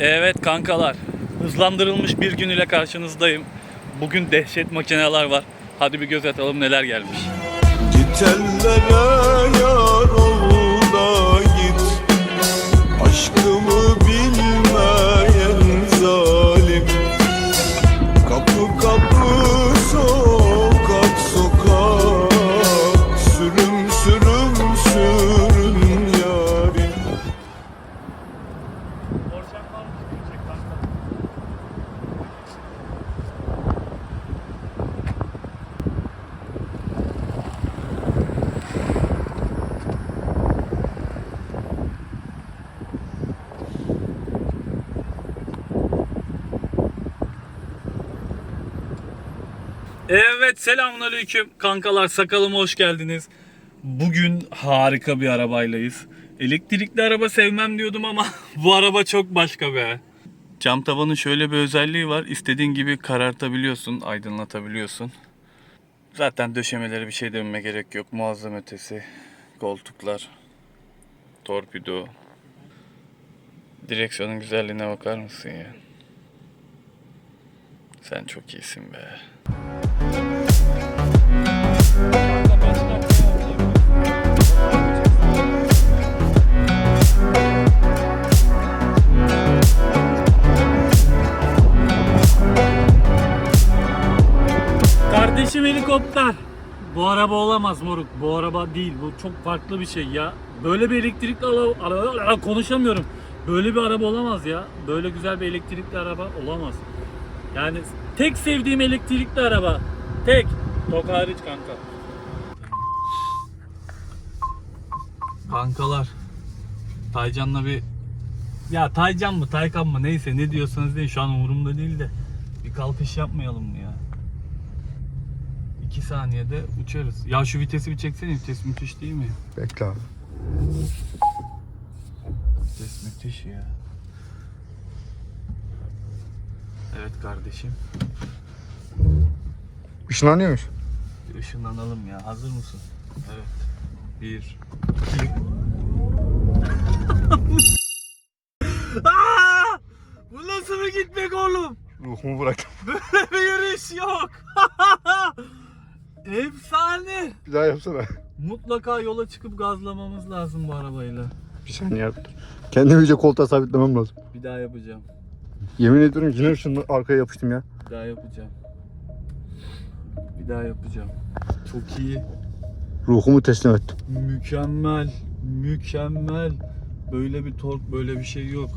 Evet kankalar. Hızlandırılmış bir gün ile karşınızdayım. Bugün dehşet makineler var. Hadi bir göz atalım neler gelmiş. Git ellere yar ol da git Aşkımı Evet selamünaleyküm kankalar sakalıma hoş geldiniz. Bugün harika bir arabaylayız. Elektrikli araba sevmem diyordum ama bu araba çok başka be. Cam tavanın şöyle bir özelliği var. İstediğin gibi karartabiliyorsun, aydınlatabiliyorsun. Zaten döşemeleri bir şey dememe gerek yok. Muazzam ötesi. Koltuklar. Torpido. Direksiyonun güzelliğine bakar mısın ya? Sen çok iyisin be. Kardeşim helikopter. Bu araba olamaz moruk. Bu araba değil. Bu çok farklı bir şey ya. Böyle bir elektrikli araba, konuşamıyorum. Böyle bir araba olamaz ya. Böyle güzel bir elektrikli araba olamaz. Yani tek sevdiğim elektrikli araba. Tek. Tok hariç kanka. Kankalar. Taycan'la bir ya Taycan mı Taykan mı neyse ne diyorsanız deyin şu an umurumda değil de bir kalkış yapmayalım mı ya? 2 saniyede uçarız. Ya şu vitesi bir çeksene vites müthiş değil mi? Bekle abi. Vites müthiş ya. Evet kardeşim. Işınlanıyor muyuz? Bir ışınlanalım ya. Hazır mısın? Evet. Bir. Aa! Bu nasıl bir gitmek oğlum? Ruhumu bıraktım. Böyle bir yürüyüş yok. Efsane. Bir daha yapsana. Mutlaka yola çıkıp gazlamamız lazım bu arabayla. Bir saniye yap. Kendimi iyice koltuğa sabitlemem lazım. Bir daha yapacağım. Yemin ediyorum yine şunu arkaya yapıştım ya. Bir daha yapacağım. Bir daha yapacağım. Çok iyi. Ruhumu teslim ettim. Mükemmel. Mükemmel. Böyle bir tork, böyle bir şey yok.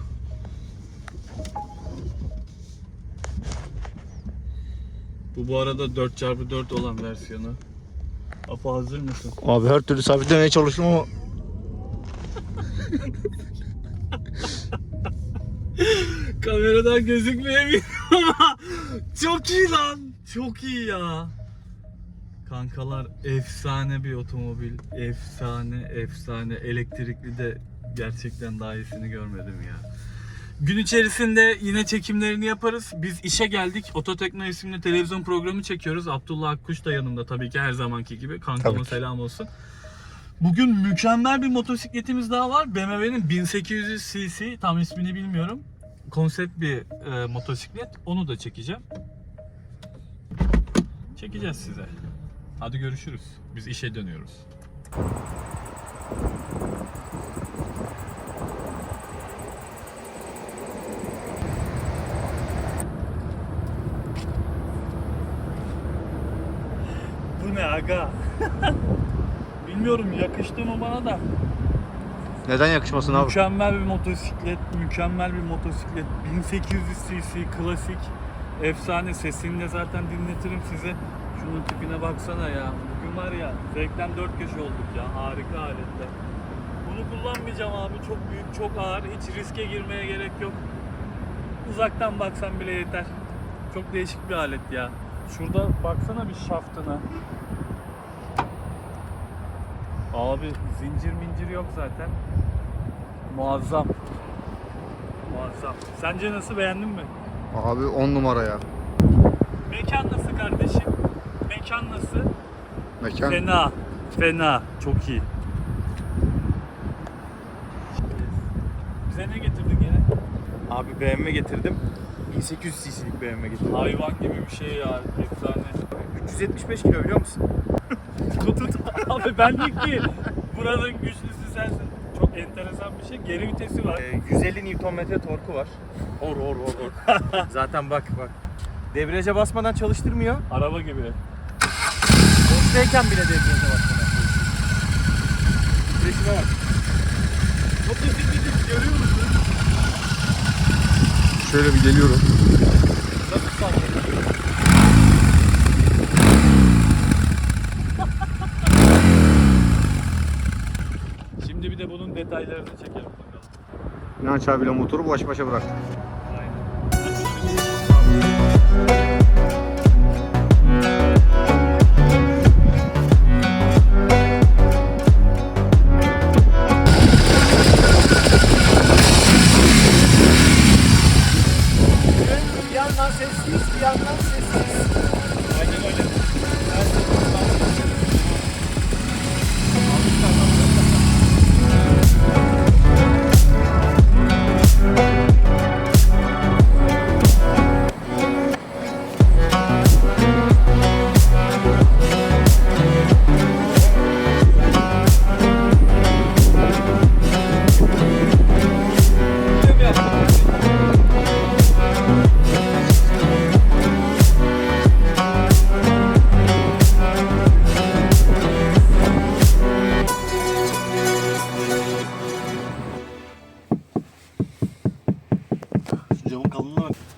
Bu bu arada 4x4 olan versiyonu. Apo hazır mısın? Abi her türlü sabitlemeye çalıştım ama Kameradan gözükmeyebilir ama çok iyi lan. Çok iyi ya. Kankalar efsane bir otomobil. Efsane efsane. Elektrikli de gerçekten daha iyisini görmedim ya. Gün içerisinde yine çekimlerini yaparız. Biz işe geldik. Ototekno isimli televizyon programı çekiyoruz. Abdullah Akkuş da yanımda tabii ki her zamanki gibi. Kankama selam olsun. Bugün mükemmel bir motosikletimiz daha var. BMW'nin 1800 cc tam ismini bilmiyorum. Konsept bir e, motosiklet. Onu da çekeceğim. Çekeceğiz size. Hadi görüşürüz. Biz işe dönüyoruz. Bu ne aga? Bilmiyorum yakıştı mı bana da. neden yakışmasın abi? Mükemmel bir motosiklet, mükemmel bir motosiklet. 1800 cc klasik. Efsane sesini de zaten dinletirim size. Şunun tipine baksana ya. Bugün var ya zevkten dört köşe olduk ya. Harika aletler. Bunu kullanmayacağım abi. Çok büyük, çok ağır. Hiç riske girmeye gerek yok. Uzaktan baksan bile yeter. Çok değişik bir alet ya. Şurada baksana bir şaftına. Abi zincir mincir yok zaten. Muazzam. Muazzam. Sence nasıl beğendin mi? Abi 10 numara ya. Mekan nasıl kardeşim? Mekan nasıl? Mekan. Fena. Fena. Çok iyi. Bize ne getirdin gene? Abi BMW getirdim. 1800 cc'lik BMW getirdim. Hayvan gibi bir şey ya. Efsane. 375 kilo biliyor musun? Tut tut. Abi benlik değil. Buranın güçlüsü sensin. Çok enteresan bir şey. Geri vitesi var. Ee, 150 Nm torku var. Hor hor hor hor. Zaten bak bak. Debriyaja basmadan çalıştırmıyor. Araba gibi. Boştayken bile debriyaja basmadan çalıştırıyor. Titreşime bak. Motosikleti görüyor musun? Şöyle bir geliyorum. Nasıl sallıyor? Şimdi bir de bunun detaylarını çekelim bakalım. İnanç abiyle motoru baş başa bıraktık. Aynen. Bir yandan sessiz, bir yandan sessiz.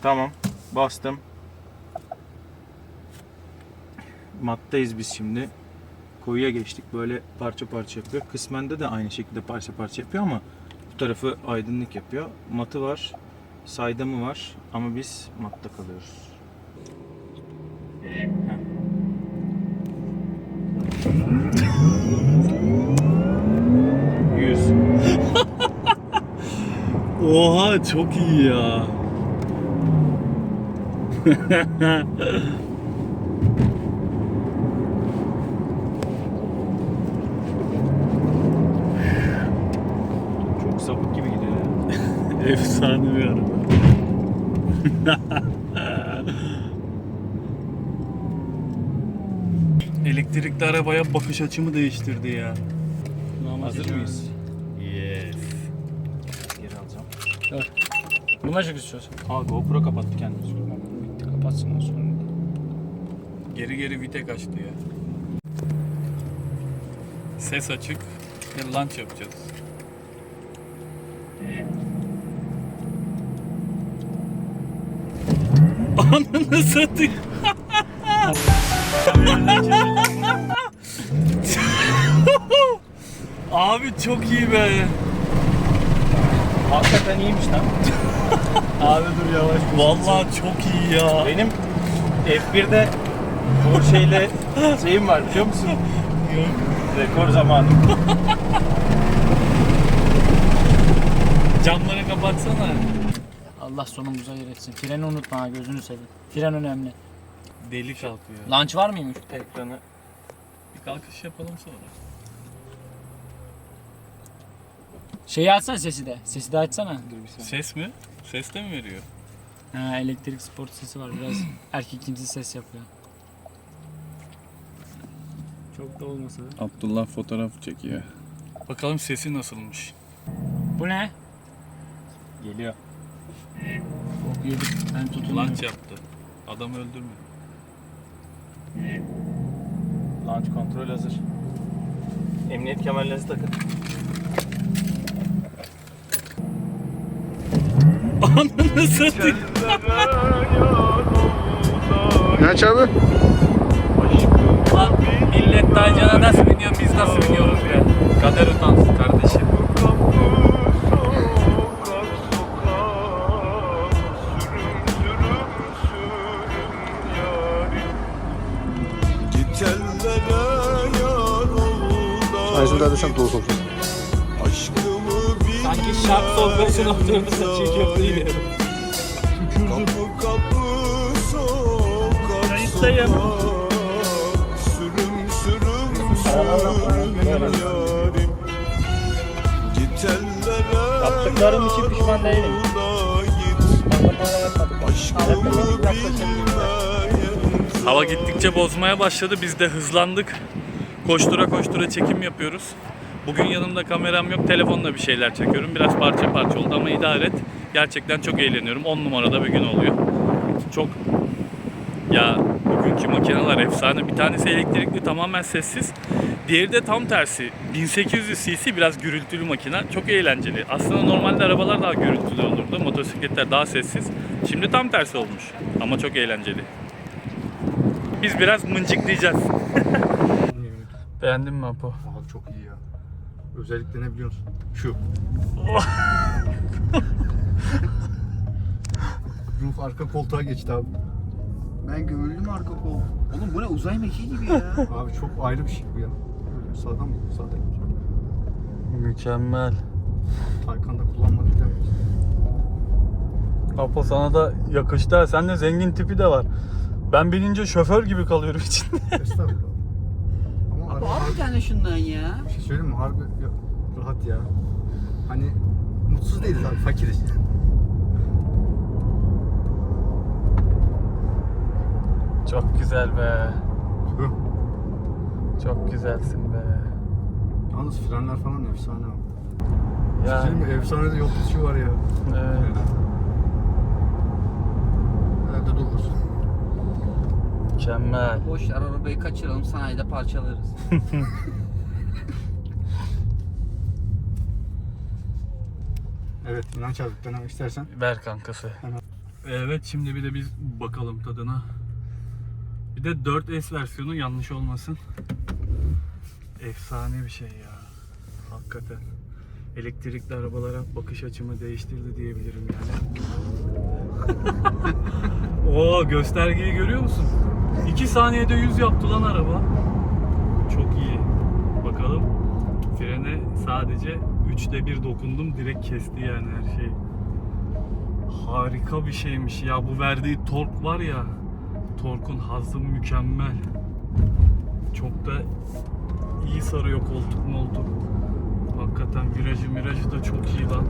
Tamam. Bastım. Mattayız biz şimdi. Koyuya geçtik. Böyle parça parça yapıyor. Kısmende de aynı şekilde parça parça yapıyor ama bu tarafı aydınlık yapıyor. Matı var. Saydamı var. Ama biz matta kalıyoruz. Yüz. Oha çok iyi ya. Çok sapık gibi gidiyor ya. Efsane bir araba. Elektrikli arabaya bakış açımı değiştirdi ya. Hazır mıyız? Yes. Geri alacağım. Buna çok istiyorsun. Aa GoPro kapattı kendini. Kapatsın o sonra. Geri geri vitek açtı ya. Ses açık ve launch yapacağız. Ananı satayım. Abi çok iyi be. Hakikaten iyiymiş lan. Abi dur yavaş. Vallahi çok iyi ya. Benim F1'de Porsche ile şeyim var biliyor musun? Rekor zamanı. Camları kapatsana. Allah sonumuza yer etsin. Freni unutma ha gözünü seveyim. Fren önemli. Deli kalkıyor. Launch var mıymış? Ekranı Bir kalkış yapalım sonra. Şeyi açsana sesi de. Sesi de açsana. Ses mi? Ses de mi veriyor? Ha, elektrik sport sesi var biraz. erkekimsi ses yapıyor. Çok da olmasa da. Abdullah fotoğraf çekiyor. Bakalım sesi nasılmış. Bu ne? geliyor. Bok yedik. Ben tutundum. Launch yaptı. Adam öldürme. Launch kontrol hazır. Emniyet kemerlerinizi takın. Ananı satayım. İnanç abi. Lan millet Taycan'a nasıl biniyor biz nasıl biniyoruz ya. Kader utansın kardeşim. Aysun daha desem dolu sokacağım. Şart sol başına oturdu da çiğ. Kapı sokak Sürüm sürüm sürüm yarim Gitellere Yaptıklarım için pişman değilim. Aşkımı bilmeyen Hava gittikçe bozmaya başladı. Biz de hızlandık. Koştura koştura çekim yapıyoruz. Bugün yanımda kameram yok. Telefonla bir şeyler çekiyorum. Biraz parça parça oldu ama idare et. Gerçekten çok eğleniyorum. 10 numarada bir gün oluyor. Çok ya bugünkü makineler efsane. Bir tanesi elektrikli tamamen sessiz. Diğeri de tam tersi. 1800 cc biraz gürültülü makine. Çok eğlenceli. Aslında normalde arabalar daha gürültülü olurdu. Motosikletler daha sessiz. Şimdi tam tersi olmuş. Ama çok eğlenceli. Biz biraz mıncıklayacağız. Beğendin mi Apo? Abi çok iyi ya. Özellikle ne biliyor musun? Şu. Ruh arka koltuğa geçti abi. Ben gömüldüm arka kol. Oğlum bu ne uzay mekiği gibi ya. Abi çok ayrı bir şey bu ya. Sağdan mı? Sağdan. Mükemmel. Taycan'da kullanmadık demeyiz. Apo sana da yakıştı. ha. Sende zengin tipi de var. Ben binince şoför gibi kalıyorum içinde. Estağfurullah. Araba al bir tane şundan ya. bir şey söyleyeyim mi? Harbi ya, rahat ya. Hani mutsuz değiliz abi fakiriz. Çok güzel be. Hı. Çok güzelsin be. Yalnız frenler falan efsane abi. Ya. Ya, Söyleyeyim mi? Efsane de yol tutuşu var ya. evet. Nerede durursun? Mükemmel. Boş ver arabayı kaçıralım sanayide parçalarız. Evet İnanç abi denemek istersen. Ver kankası. Hemen. Evet şimdi bir de biz bakalım tadına. Bir de 4S versiyonu yanlış olmasın. Efsane bir şey ya. Hakikaten. Elektrikli arabalara bakış açımı değiştirdi diyebilirim yani. Oo göstergeyi görüyor musun? 2 saniyede 100 yaptı lan araba. Çok iyi. Bakalım. Frene sadece 3'te 1 dokundum direkt kesti yani her şeyi. Harika bir şeymiş ya bu verdiği tork var ya torkun hazzı mükemmel. Çok da iyi sarıyor koltuk moltuk. Hakikaten virajı mirajı da çok iyi lan.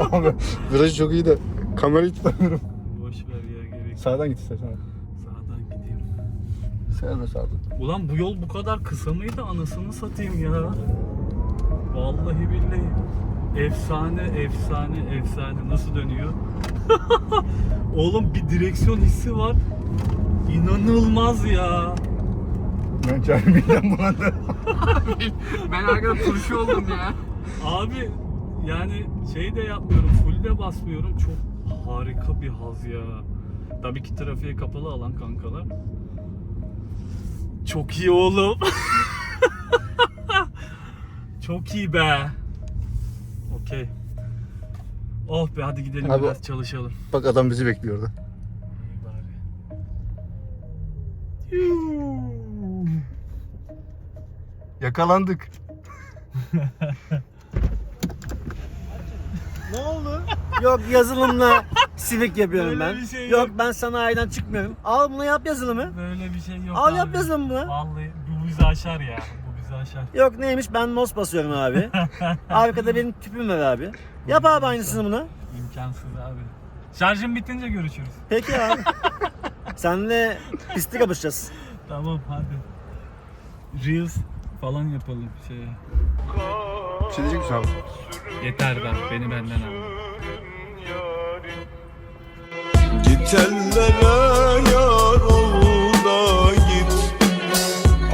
abi virajı çok iyi de kamerayı tutamıyorum. Boş ver ya gerek. Sağdan git istersen. De sağdan. Ulan bu yol bu kadar kısa mıydı anasını satayım ya. Vallahi billahi. Efsane, efsane, efsane. Nasıl dönüyor? Oğlum bir direksiyon hissi var. İnanılmaz ya. İnanç abi midem bulandı. ben arkada turşu oldum ya. Abi yani şey de yapmıyorum, full de basmıyorum. Çok harika bir haz ya. Tabii ki trafiğe kapalı alan kankalar. Çok iyi oğlum. Çok iyi be. Okey. Oh be hadi gidelim Abi- biraz çalışalım. Bak adam bizi bekliyor orada. Bari. Yakalandık. Ne oldu? Yok yazılımla Civic yapıyorum Böyle ben. bir şey yok. yok. ben sanayiden çıkmıyorum. Al bunu yap yazılımı. Böyle bir şey yok Al abi. yap yazılımı bunu. Vallahi bu bizi aşar ya. Bu bizi aşar. Yok neymiş ben nos basıyorum abi. Arkada benim tüpüm var abi. Yap abi aynısını bunu. İmkansız abi. Şarjım bitince görüşürüz. Peki abi. Senle pislik yapışacağız. Tamam hadi. Reels falan yapalım şey. Bir şey diyecek misin abi? Yeter ben beni benden al. tellere yar ol da git.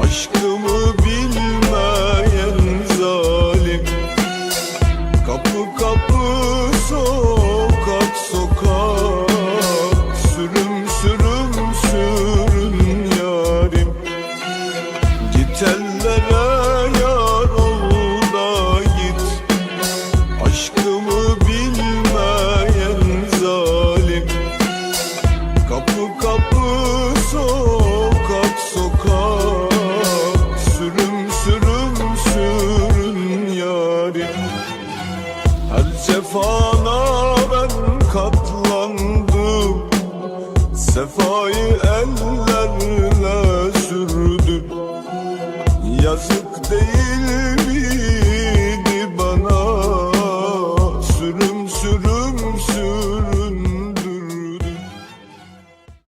Aşkı